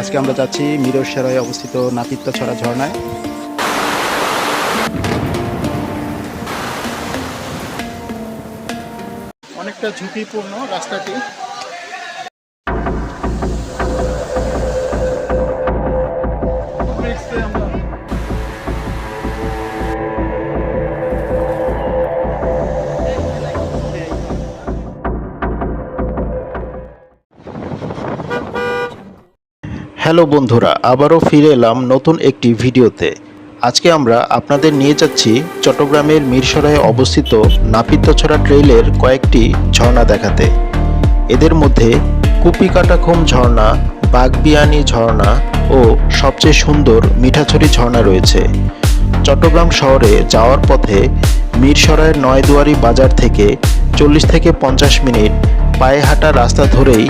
আজকে আমরা যাচ্ছি মিরসরায় অবস্থিত নাতিত্ব ছড়া ঝর্ণায়। অনেকটা ঝুঁকিপূর্ণ রাস্তাটি। হ্যালো বন্ধুরা, আবারও ফিরে এলাম নতুন একটি ভিডিওতে। আজকে আমরা আপনাদের নিয়ে যাচ্ছি চট্টগ্রামের মিরসরায় অবস্থিত নাপিত্যছড়া ট্রেইলের কয়েকটি ঝর্ণা দেখাতে। এদের মধ্যে কুপিকাটাখোম ঝর্ণা, বাগবিয়ানি ঝর্ণা ও সবচেয়ে সুন্দর মিঠাছড়ি ঝর্ণা রয়েছে। চট্টগ্রাম শহরে যাওয়ার পথে মিরসরাইয়ের নয়দুয়ারি বাজার থেকে চল্লিশ থেকে পঞ্চাশ মিনিট পায়ে হাঁটা রাস্তা ধরেই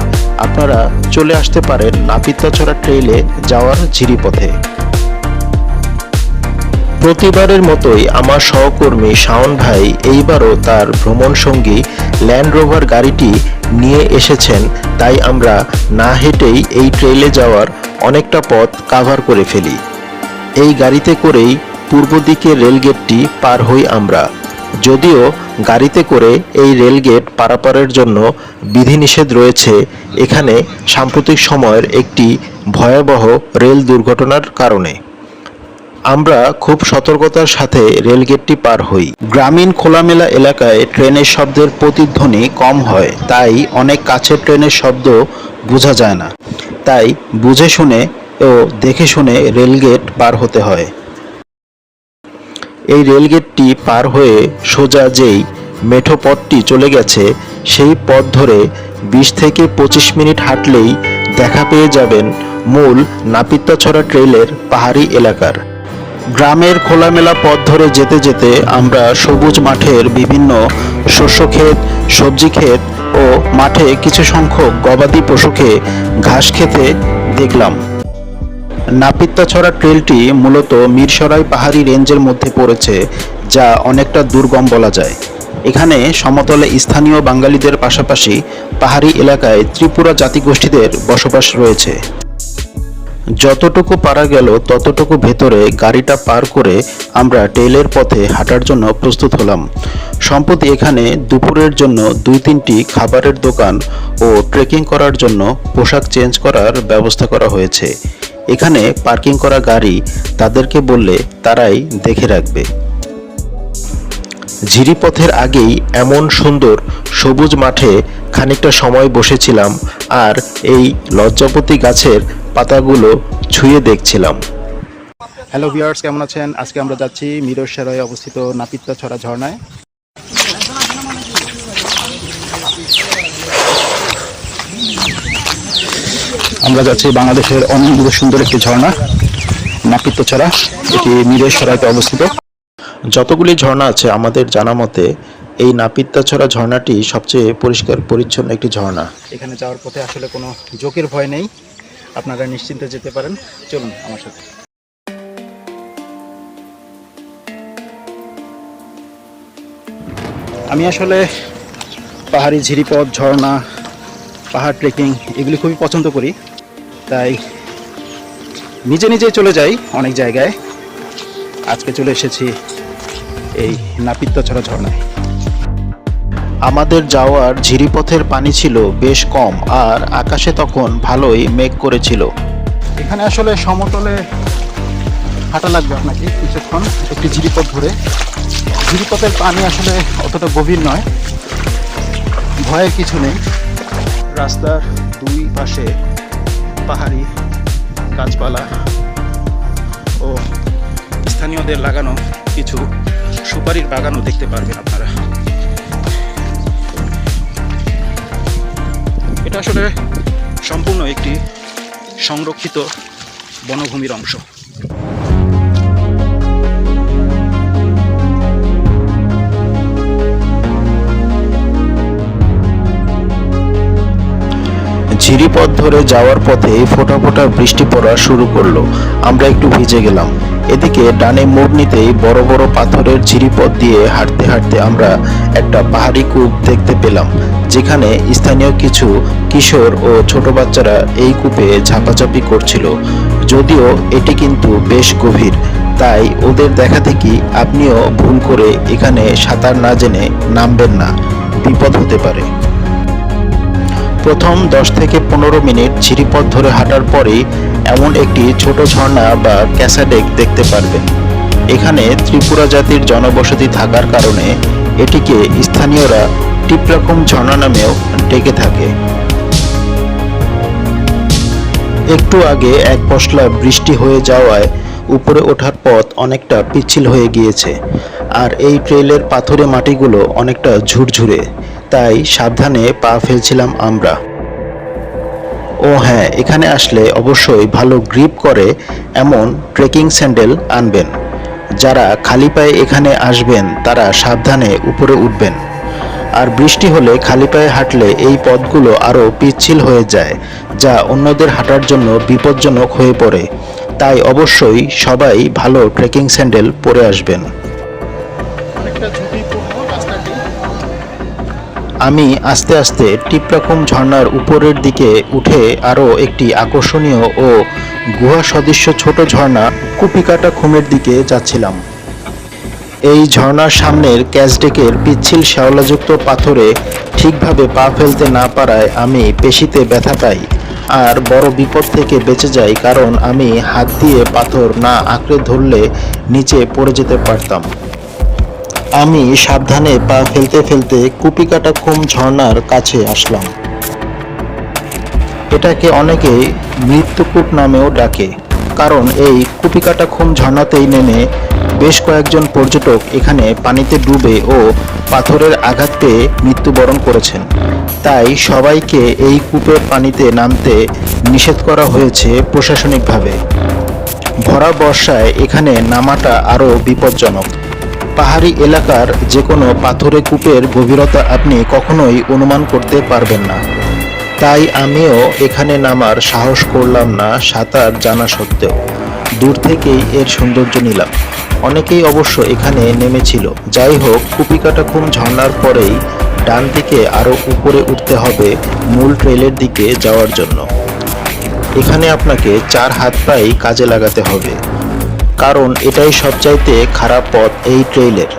আপনারা চলে আসতে পারেন নাপিতাছড়া ট্রেইলে যাওয়ার ঝিরিপথে। প্রতিবারের মতোই আমার সহকর্মী শাওন ভাই এইবারও তার ভ্রমণ সঙ্গী ল্যান্ড রোভার গাড়িটি নিয়ে এসেছেন, তাই আমরা না হেঁটেই এই ট্রেইলে যাওয়ার অনেকটা পথ কাভার করে ফেলি। এই গাড়িতে করেই পূর্ব দিকের রেলগেটটি পার হই আমরা। যদিও গাড়িতে করে এই রেলগেট পারাপারের জন্য বিধিনিষেধ রয়েছে, এখানে সাম্প্রতিক সময়ের একটি ভয়াবহ রেল দুর্ঘটনার কারণে। আমরা খুব সতর্কতার সাথে রেলগেটটি পার হই। গ্রামীণ খোলামেলা এলাকায় ট্রেনের শব্দের প্রতিধ্বনি কম হয়, তাই অনেক কাছের ট্রেনের শব্দ বোঝা যায় না। তাই বুঝে শুনে ও দেখে শুনে রেলগেট পার হতে হয়। এই রেলগেটটি পার হয়ে সোজা যেই মেঠো পথটি চলে গেছে, সেই পথ ধরে বিশ থেকে পঁচিশ মিনিট হাঁটলেই দেখা পেয়ে যাবেন মূল নাপিত্তাছড়া ট্রেলের পাহাড়ি এলাকার। গ্রামের খোলামেলা পথ ধরে যেতে যেতে আমরা সবুজ মাঠের বিভিন্ন শস্য ক্ষেত সবজি ক্ষেত ও মাঠে কিছু সংখ্যক গবাদি পশুকে ঘাস খেতে দেখলাম। নাপিত্তাছড়া ট্রেলটি মূলত মিরসরাই পাহাড়ি রেঞ্জের মধ্যে পড়েছে, যা অনেকটা দুর্গম বলা যায়। এখানে সমতলে স্থানীয় বাঙালিদের পাশাপাশি পাহাড়ি এলাকায় ত্রিপুরা জাতিগোষ্ঠীদের বসবাস রয়েছে। যতটুকু পারা গেল ততটুকু ভেতরে গাড়িটা পার করে আমরা টেইলের পথে হাঁটার জন্য প্রস্তুত হলাম। সম্প্রতি এখানে দুপুরের জন্য দুই তিনটি খাবারের দোকান ও ট্রেকিং করার জন্য পোশাক চেঞ্জ করার ব্যবস্থা করা হয়েছে। এখানে পার্কিং করা গাড়ি তাদেরকে বললে তারাই দেখে রাখবে। ঝিরিপথের আগেই এমন সুন্দর সবুজ মাঠে খানিকটা সময় বসেছিলাম আর এই লজ্জাপতি গাছের পাতাগুলো ছুঁয়ে দেখছিলাম। হ্যালো ভিউয়ার্স কেমন আছেন? আজকে আমরা যাচ্ছি মিরসরায় অবস্থিত নাপিত্তা ছড়া ঝর্ণায়। আমরা যাচ্ছি বাংলাদেশের অনেক সুন্দর একটি ঝর্ণা নাপিত্তছড়া এটি মিরেশ্বরাইতে অবস্থিত। যতগুলি ঝর্ণা আছে আমাদের জানা মতে এই নাপিত্তাছড়া ঝর্ণাটি সবচেয়ে পরিষ্কার পরিচ্ছন্ন একটি ঝর্ণা। এখানে যাওয়ার পথে আসলে কোনো জোকের ভয় নেই। আপনারা নিশ্চিন্তে যেতে পারেন। চলুন আমার সাথে। আমি আসলে পাহাড়ি ঝিরিপথ ঝর্ণা পাহাড় ট্রেকিং এগুলি খুবই পছন্দ করি। তাই নিজে নিজে চলে যাই অনেক জায়গায়। আজকে চলে এসেছি এই নাপিত্তছড়া ঝর্ণায়। আমাদের যাওয়ার ঝিরিপথের পানি ছিল বেশ কম আর আকাশে তখন ভালোই মেঘ করেছিল। এখানে আসলে সমতলে হাঁটা লাগবে আপনাকে কিছুক্ষণ একটি ঝিরিপথ ধরে। ঝিরিপথের পানি আসলে অতটা গভীর নয় ভয়ের কিছু নেই। রাস্তার দুই পাশে পাহাড়ি গাছপালা ও স্থানীয়দের লাগানো কিছু সুপারির বাগানও দেখতে পারবেন আপনারা। এটা আসলে সম্পূর্ণ একটি সংরক্ষিত বনভূমির অংশ। ঝিরিপথ ধরে যাওয়ার পথে ফোঁটা ফোঁটা বৃষ্টি পড়া শুরু করল। আমরা একটু ভিজে গেলাম। এদিকে ডানে মোড় নিতেই বড় বড় পাথরের ঝিরিপথ দিয়ে হাঁটতে হাঁটতে আমরা একটা পাহাড়ি কূপ দেখতে পেলাম, যেখানে স্থানীয় কিছু কিশোর ও ছোট বাচ্চারা এই কূপে ঝাপাঝাপি করছিল। যদিও এটি কিন্তু বেশ গভীর, তাই ওদের দেখা দেখি আপনিও ভুল করে এখানে সাঁতার না জেনে নামবেন না। বিপদ হতে পারে। প্রথম দশ থেকে পনেরো মিনিট ঝিরিপথ ধরে হাঁটার পরেই এমন একটি ছোট ঝর্ণা বা ক্যাসাডেক দেখতে পারবেন এখানে ত্রিপুরা জাতির জনবসতি থাকার কারণে এটিকে স্থানীয়রা টিপরকম ঝর্ণা নামেও ডেকে থাকে। একটু আগে এক পশলা বৃষ্টি হয়ে যাওয়ায় উপরে ওঠার পথ অনেকটা পিচ্ছিল হয়ে গিয়েছে, আর এই ট্রেলের পাথুরে মাটিগুলো অনেকটা ঝুরঝুরে। তাই সাবধানে পা ফেলছিলাম আমরা। ও হ্যাঁ এখানে আসলে অবশ্যই ভালো গ্রিপ করে এমন ট্রেকিং স্যান্ডেল আনবেন। যারা খালি পায়ে এখানে আসবেন, তারা সাবধানে উপরে উঠবেন। আর বৃষ্টি হলে খালি পায়ে হাঁটলে এই পথগুলো আরও পিচ্ছিল হয়ে যায়, যা অন্যদের হাঁটার জন্য বিপজ্জনক হয়ে পড়ে। তাই অবশ্যই সবাই ভালো ট্রেকিং স্যান্ডেল পরে আসবেন। আমি আস্তে আস্তে টিপরকম ঝর্ণার উপরের দিকে উঠে আরও একটি আকর্ষণীয় ও গুহা সদৃশ্য ছোট ঝর্ণা কুপিকাটা খুমের দিকে যাচ্ছিলাম। এই ঝর্ণার সামনের ক্যাচডেকের পিচ্ছিল শ্যাওলাযুক্ত পাথরে ঠিকভাবে পা ফেলতে না পারায় আমি পেশিতে ব্যথা পাই আর বড় বিপদ থেকে বেঁচে যাই কারণ আমি হাত দিয়ে পাথর না আঁকড়ে ধরলে নিচে পড়ে যেতে পারতাম। আমি সাবধানে পা ফেলতে ফেলতে কুপিকাটা খুম ঝর্ণার কাছে আসলাম। এটাকে অনেকে মৃত্যুকূপ নামেও ডাকে, কারণ এই কুপিকাটা খুম ঝর্ণাতেই নেমে বেশ কয়েকজন পর্যটক এখানে পানিতে ডুবে ও পাথরের আঘাত পেয়ে মৃত্যুবরণ করেছেন। তাই সবাইকে এই কূপের পানিতে নামতে নিষেধ করা হয়েছে প্রশাসনিকভাবে। ভরা বর্ষায় এখানে নামাটা আরও বিপজ্জনক। পাহাড়ি এলাকার যে কোনো পাথরে কূপের গভীরতা আপনি কখনোই অনুমান করতে পারবেন না। তাই আমিও এখানে নামার সাহস করলাম না সাঁতার জানা সত্ত্বেও। দূর থেকেই এর সৌন্দর্য নিলাম। অনেকেই অবশ্য এখানে নেমেছিল। যাই হোক কুপিকাটাকুম ঝর্ণার পরেই ডান দিকে আরও উপরে উঠতে হবে মূল ট্রেলের দিকে যাওয়ার জন্য। এখানে আপনাকে চার হাত পাই কাজে লাগাতে হবে। কারণ এটাই সবচাইতে খারাপ পথ এই ট্রেইলের।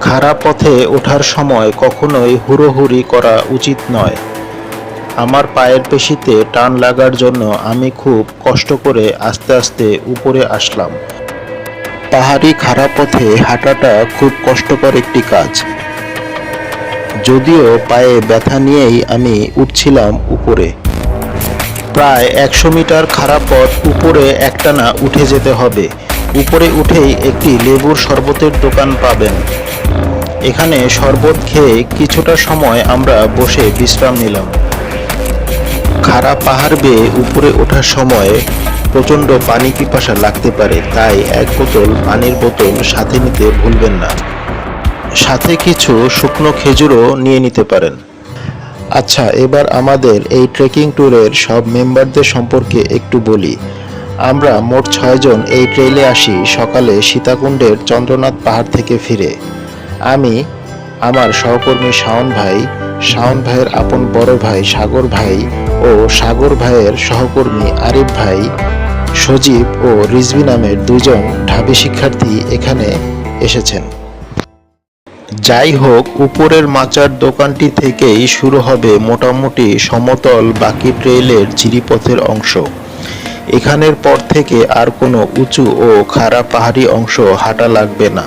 খারাপ পথে ওঠার সময় কখনোই হুড়োহুড়ি করা উচিত নয়। আমার পায়ের পেশিতে টান লাগার জন্য আমি খুব কষ্ট করে আস্তে আস্তে উপরে আসলাম। পাহাড়ি খারাপ পথে হাঁটাটা খুব কষ্টকর একটি কাজ। যদিও পায়ে ব্যথা নিয়েই আমি উঠছিলাম উপরে। প্রায় একশো মিটার খারাপ পথ উপরে একটানা উঠে যেতে হবে। উপরে উঠেই একটি লেবুর শরবতের দোকান পাবেন। এখানে শরবত খেয়ে কিছুটা সময় আমরা বসে বিশ্রাম নিলাম। খারাপ পাহাড় বেয়ে উপরে ওঠার সময় প্রচণ্ড পানি পিপাসা লাগতে পারে, তাই এক বোতল পানির বোতল সাথে নিতে ভুলবেন না। সাথে কিছু শুকনো খেজুরও নিয়ে নিতে পারেন। আচ্ছা এবার আমাদের এই ট্রেকিং ট্যুরের সব মেম্বারদের সম্পর্কে একটু বলি। আমরা মোট ছয়জন এই ট্রেইলে আসি সকালে সীতাকুণ্ডের চন্দ্রনাথ পাহাড় থেকে ফিরে। আমি, আমার সহকর্মী শাওন ভাই, শাওন ভাইয়ের আপন বড় ভাই সাগর ভাই ও সাগর ভাইয়ের সহকর্মী আরিফ ভাই, সজীব ও রিজভি নামের দুজন ঢাবি শিক্ষার্থী এখানে এসেছেন। যাই হোক, উপরের মাচার দোকানটি থেকেই শুরু হবে মোটামুটি সমতল বাকি ট্রেইলের জিরিপথের অংশ। এখানের পর থেকে আর কোনো উঁচু ও খারাপ পাহাড়ি অংশ হাঁটা লাগবে না।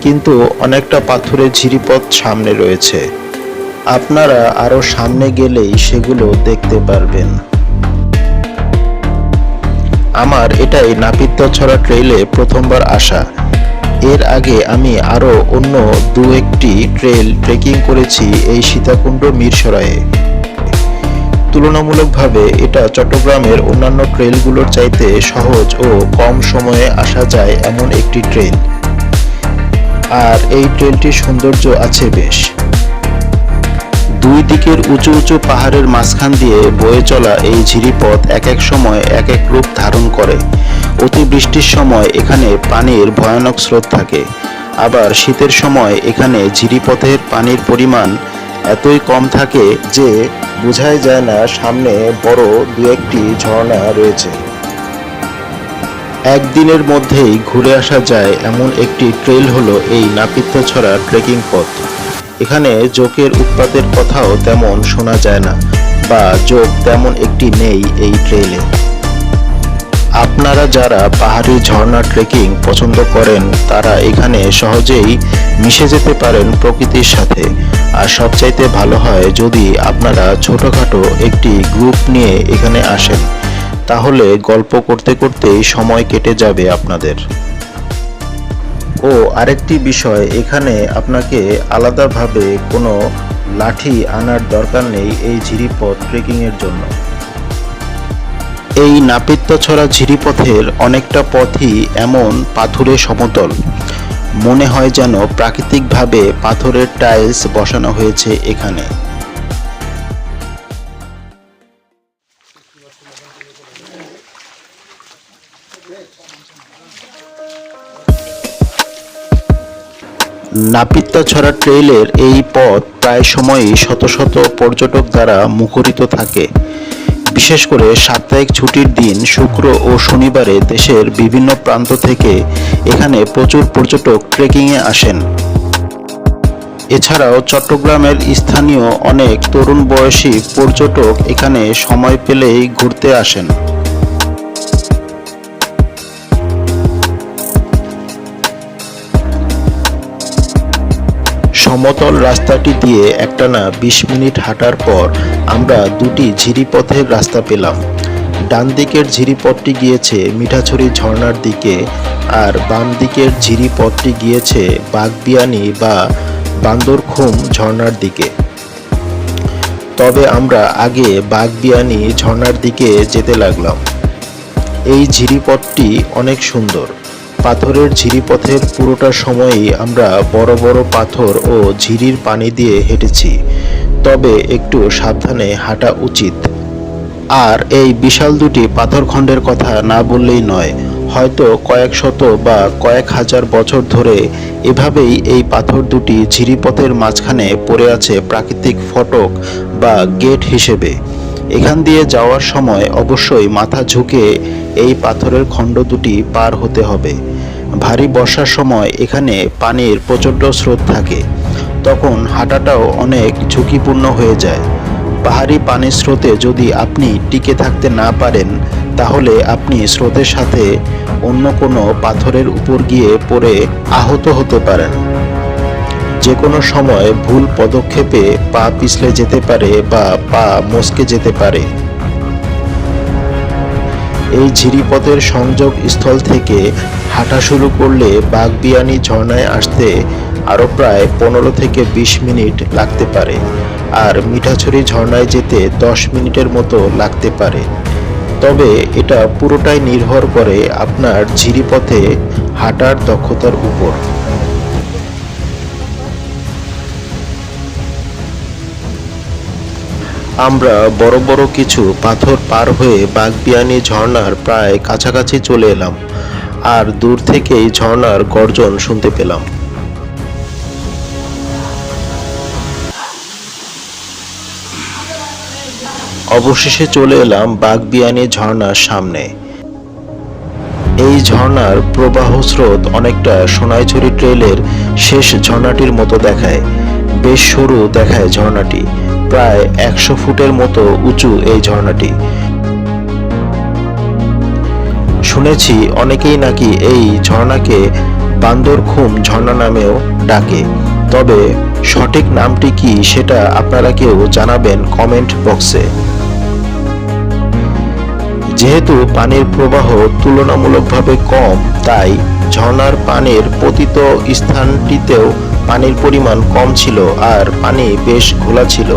কিন্তু অনেকটা পাথুরে ঝিরিপথ সামনে রয়েছে। আপনারা আরও সামনে গেলেই সেগুলো দেখতে পারবেন। আমার এটাই নাপিতছড়া ট্রেইলে প্রথমবার আসা। এর আগে আমি আরও অন্য দু একটি ট্রেল ট্রেকিং করেছি এই সীতাকুণ্ড মিরসরায়ে তুলনামূলকভাবে এটা চট্টগ্রামের অন্যান্য ট্রেলগুলোর চাইতে সহজ ও কম সময়ে আসা যায় এমন একটি ট্রেল। আর এই ট্রেলটির সৌন্দর্য আছে বেশ। দুই দিকের উঁচু উঁচু পাহাড়ের মাঝখান দিয়ে বয়ে চলা এই ঝিরিপথ এক এক সময় এক এক রূপ ধারণ করে। অতিবৃষ্টির সময় এখানে পানির ভয়ানক স্রোত থাকে। আবার শীতের সময় এখানে ঝিরিপথের পানির পরিমাণ এতই কম থাকে যে বোঝাই যায় না সামনে বড় দু একটি ঝর্ণা রয়েছে। একদিনের মধ্যেই ঘুরে আসা যায় এমন একটি ট্রেল হলো এই নাপিত্যছড়া ট্রেকিং পথ। এখানে জোকের উৎপাতের কথাও তেমন শোনা যায় না, বা জোক তেমন একটি নেই এই ট্রেলে। আপনারা যারা পাহাড়ি ঝর্ণা ট্রেকিং পছন্দ করেন, তারা এখানে সহজেই মিশে যেতে পারেন প্রকৃতির সাথে। আর সবচাইতে ভালো হয় যদি আপনারা ছোটখাটো একটি গ্রুপ নিয়ে এখানে আসেন, তাহলে গল্প করতে করতেই সময় কেটে যাবে আপনাদের। ও, আরেকটি বিষয়, এখানে আপনাকে আলাদাভাবে কোনো লাঠি আনার দরকার নেই এই ঝিরিপথ ট্রেকিংয়ের জন্য। এই নাপিত্যছড়া ঝিরিপথের অনেকটা পথই এমন পাথুরে সমতল। মনে হয় যেন প্রাকৃতিকভাবে পাথরের টাইলস বসানো হয়েছে এখানে। নাপিত্তাছড়া ট্রেইলের এই পথ প্রায় সময়ই শত শত পর্যটক দ্বারা মুখরিত থাকে। বিশেষ করে সাপ্তাহিক ছুটির দিন শুক্র ও শনিবারে দেশের বিভিন্ন প্রান্ত থেকে এখানে প্রচুর পর্যটক ট্রেকিংয়ে আসেন। এছাড়াও চট্টগ্রামের স্থানীয় অনেক তরুণ বয়সী পর্যটক এখানে সময় পেলেই ঘুরতে আসেন। সমতল রাস্তাটি দিয়ে একটানা বিশ মিনিট হাঁটার পর আমরা দুটি ঝিরিপথের রাস্তা পেলাম। ডান দিকের ঝিরিপথটি গিয়েছে মিঠাছড়ি ঝর্ণার দিকে আর বাম দিকের ঝিরিপথটি গিয়েছে বাগবিয়ানি বা বান্দরখুম ঝর্ণার দিকে। তবে আমরা আগে বাগবিয়ানি ঝর্ণার দিকে যেতে লাগলাম। এই ঝিরিপথটি অনেক সুন্দর। পাথরের ঝিরিপথের পুরোটা সময়ই আমরা বড় বড় পাথর ও ঝিরির পানি দিয়ে হেঁটেছি। তবে একটু সাবধানে হাঁটা উচিত। আর এই বিশাল দুটি পাথরখণ্ডের কথা না বললেই নয়, হয়তো কয়েক শত বা কয়েক হাজার বছর ধরে এভাবেই এই পাথর দুটি ঝিরিপথের মাঝখানে পড়ে আছে প্রাকৃতিক ফটক বা গেট হিসেবে। এখান দিয়ে যাওয়ার সময় অবশ্যই মাথা ঝুঁকে এই পাথরের খণ্ড দুটি পার হতে হবে। ভারী বর্ষার সময় এখানে পানির প্রচণ্ড স্রোত থাকে। তখন হাঁটাটাও অনেক ঝুঁকিপূর্ণ হয়ে যায়। পাহাড়ি পানির স্রোতে যদি আপনি টিকে থাকতে না পারেন, তাহলে আপনি স্রোতের সাথে অন্য কোনো পাথরের উপর গিয়ে পড়ে আহত হতে পারেন। যে কোনো সময় ভুল পদক্ষেপে পা পিছলে যেতে পারে বা পা মস্কে যেতে পারে। এই ঝিরিপথের সংযোগ স্থল থেকে হাঁটা শুরু করলে বাগবিয়ানি ঝর্ণায় আসতে আরও প্রায় পনেরো থেকে বিশ মিনিট লাগতে পারে, আর মিঠাছড়ি ঝর্ণায় যেতে দশ মিনিটের মতো লাগতে পারে। তবে এটা পুরোটাই নির্ভর করে আপনার ঝিরিপথে হাঁটার দক্ষতার উপর। আমরা বড় বড় কিছু পাথর পার হয়ে বাগবিয়ানি ঝর্ণার প্রায় কাছাকাছি চলে এলাম, আর দূর থেকেই ঝর্ণার গর্জন শুনতে পেলাম। অবশেষে চলে এলাম বাগবিয়ানি ঝর্ণার সামনে। এই ঝর্ণার প্রবাহ স্রোত অনেকটা সোনাইছড়ি ট্রেলের শেষ ঝর্ণাটির মতো দেখায়, বেশ সরু দেখায় ঝর্ণাটি। প্রায় একশো ফুটের মতো উঁচু এই ঝর্ণাটি। শুনেছি অনেকেই নাকি এই ঝর্ণাকে বান্দরখুম ঝর্ণা নামেও ডাকে। তবে সঠিক নামটি কি সেটা আপনারা কেউ জানাবেন কমেন্ট বক্সে। যেহেতু পানির প্রবাহ তুলনামূলকভাবে কম, তাই ঝর্ণার পানির পতিত স্থানটিতেও পানির পরিমাণ কম ছিল আর পানি বেশ ঘোলা ছিল।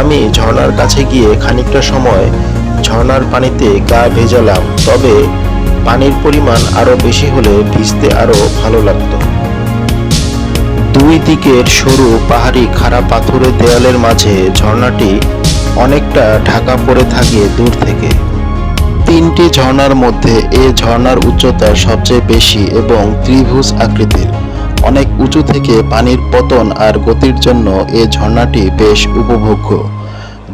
আমি ঝর্ণার কাছে গিয়ে খানিকটা সময় ঝর্ণার পানিতে গা ভেজালাম, তবে পানির পরিমাণ আরও বেশি হলে ভিজতে আরও ভালো লাগতো। দুই দিকের সরু পাহাড়ি খাড়া পাথরের দেয়ালের মাঝে ঝর্ণাটি অনেকটা ঢাকা পড়ে থাকে দূর থেকে। তিনটি ঝর্ণার মধ্যে এ ঝর্ণার উচ্চতা সবচেয়ে বেশি এবং ত্রিভুজ আকৃতির। অনেক উঁচু থেকে পানির পতন আর গতির জন্য এ ঝর্ণাটি বেশ উপভোগ্য।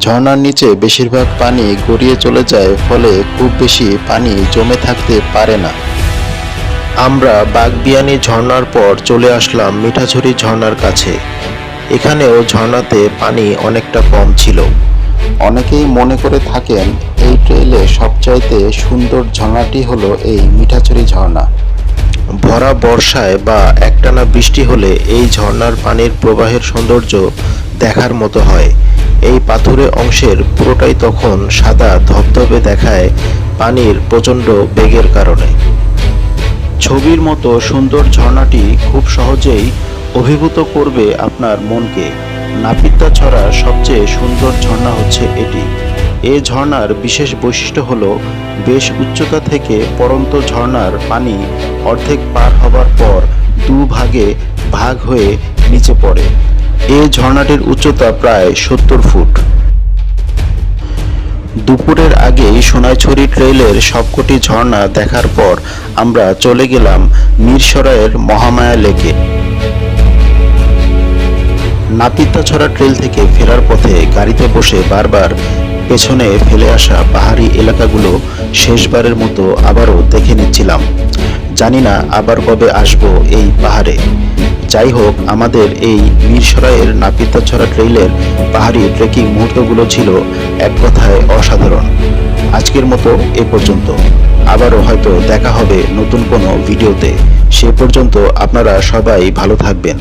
ঝর্ণার নিচে বেশিরভাগ পানি গড়িয়ে চলে যায়, ফলে খুব বেশি পানি জমে থাকতে পারে না। আমরা বাগবিয়ানি ঝর্ণার পর চলে আসলাম মিঠাছড়ি ঝর্ণার কাছে। এখানেও ঝর্ণাতে পানি অনেকটা কম ছিল। অনেকেই মনে করে থাকেন, এই ট্রেইলে সবচাইতে সুন্দর ঝর্ণাটি হলো এই মিঠাছড়ি ঝর্ণা। ভরা বর্ষায় বা একটানা বৃষ্টি হলে এই ঝর্ণার পানির প্রবাহের সৌন্দর্য দেখার মতো হয়। এই পাথুরে অংশের পুরোটাই তখন সাদা ধবধবে দেখায় পানির প্রচণ্ড বেগের কারণে। ছবির মতো সুন্দর ঝর্ণাটি খুব সহজেই অভিভূত করবে আপনার মনকে। নাপিতা ছড়ার সবচেয়ে সুন্দর ঝর্ণা হচ্ছে এটি। এ ঝর্ণার বিশেষ বৈশিষ্ট্য হলো, বেশ উচ্চতা থেকে পরন্ত ঝর্ণার পানি অর্ধেক পার হবার পর দু ভাগে ভাগ হয়ে নিচে পড়ে। এ ঝর্ণাটির উচ্চতা প্রায় সত্তর ফুট। দুপুরের আগেই সোনাইছড়ি ট্রেইলের সবকটি ঝর্ণা দেখার পর আমরা চলে গেলাম মিরসরাইয়ের মহামায়া লেকে। নাপিতাছড়া ট্রেল থেকে ফেরার পথে গাড়িতে বসে বারবার পেছনে ফেলে আসা পাহাড়ি এলাকাগুলো শেষবারের মতো আবারও দেখে নিচ্ছিলাম। জানি না আবার কবে আসব এই পাহাড়ে। যাই হোক, আমাদের এই মিরসরাইয়ের নাপিতাছড়া ট্রেইলের পাহাড়ি ট্রেকিং মুহূর্তগুলো ছিল এক কথায় অসাধারণ। আজকের মতো এ পর্যন্ত। আবারও হয়তো দেখা হবে নতুন কোনো ভিডিওতে। সে পর্যন্ত আপনারা সবাই ভালো থাকবেন।